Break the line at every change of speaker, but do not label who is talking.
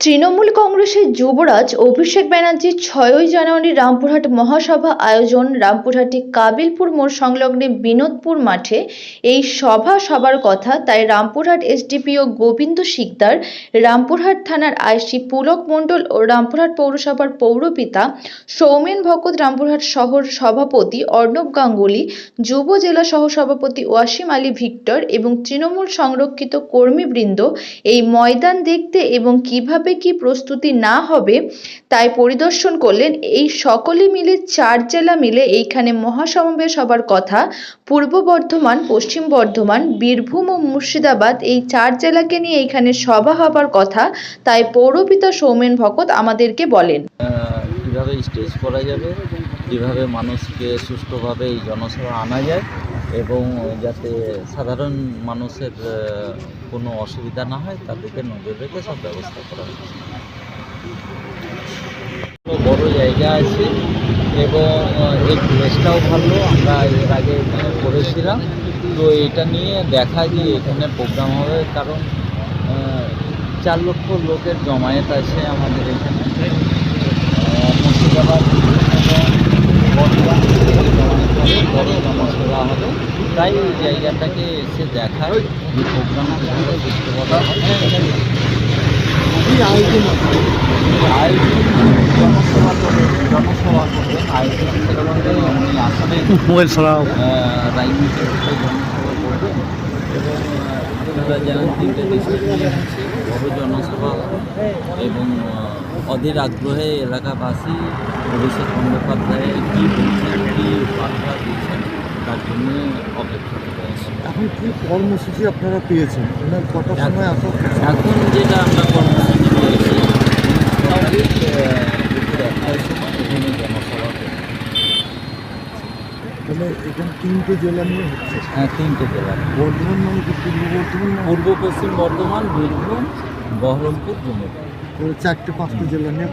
তৃণমূল কংগ্রেসের যুবরাজ অভিষেক ব্যানার্জির ছয়ই জানুয়ারি রামপুরহাট মহাসভা আয়োজন। রামপুরহাটে কাবিলপুর মোড় সংলগ্নে বিনোদপুর মাঠে এই সভা সবার কথা, তাই রামপুরহাট এসডিপিও গোবিন্দ শিকদার, রামপুরহাট থানার আইসি পুলক মণ্ডল ও রামপুরহাট পৌরসভার পৌরপিতা সৌমেন ভকত, রামপুরহাট শহর সভাপতি অর্ণব গাঙ্গুলি, যুব জেলা সহ সভাপতি ওয়াসিম আলী ভিক্টর এবং তৃণমূল সংরক্ষিত কর্মীবৃন্দ এই ময়দান দেখতে এবং কীভাবে কি প্রস্তুতি না হবে তাই পরিদর্শন করলেন এই সকলে মিলে চার জেলা মিলে এইখানে মহাসমাবেশ হবার কথা। পূর্ব বর্ধমান, পশ্চিম বর্ধমান, বীরভূম ও মুর্শিদাবাদ এই চার জেলাকে নিয়ে এইখানে সভা হবার কথা তাই পৌরপিতা সৌমেন ভকত আমাদেরকে বলেন।
কীভাবে স্টেজ করা যাবে? কীভাবে মানুষকে সুষ্ঠুভাবে এই জনসভা আনা যায় এবং যাতে সাধারণ মানুষের কোনো অসুবিধা না হয় তাদেরকে নজর রেখে সব ব্যবস্থা করা হচ্ছে বড় জায়গা আছে এবং এই প্লেসটাও ভালো। আমরা এর আগে এখানে করেছিলাম। তো এটা নিয়ে দেখা যে এখানে প্রোগ্রাম হবে? কারণ চার লক্ষ লোকের জমায়েত আছে আমাদের এখানে আহ, মুর্শিদাবাদ এবং বর্ধমান থেকে জমায়েত হবে বড় জনসভা হবে তাই জায়গাটাকে এসে দেখার যে প্রোগ্রামটা আয়োজন জনসভা করবেন জনসভা করবেন আয়োজন সেরকমভাবে উনি আসলে
মোবাইল ছড়াও
রাজনীতির জনসভা। করবেন এবং আপনারা জানেন তিনটে ডিস্ট্রিক্ট নিয়ে হচ্ছে বড় জনসভা এবং অধীর আগ্রহে এলাকাবাসী অভিষেক বন্দ্যোপাধ্যায় কী বলছেন কী
এখন কি কর্মসূচি আপনারা পেয়েছেন? ওনার কটার সময় আসা
এখন যেটা আমরা কর্মসূচি পেয়েছি এখানে
তিনটে জেলা নিয়ে হচ্ছে?
হ্যাঁ তিনটে জেলা
বর্ধমান মানে পূর্ব বর্ধমান
পূর্ব পশ্চিম বর্ধমান বীরভূম বহরমপুর
চারটে পাঁচটা জেলা নিয়ে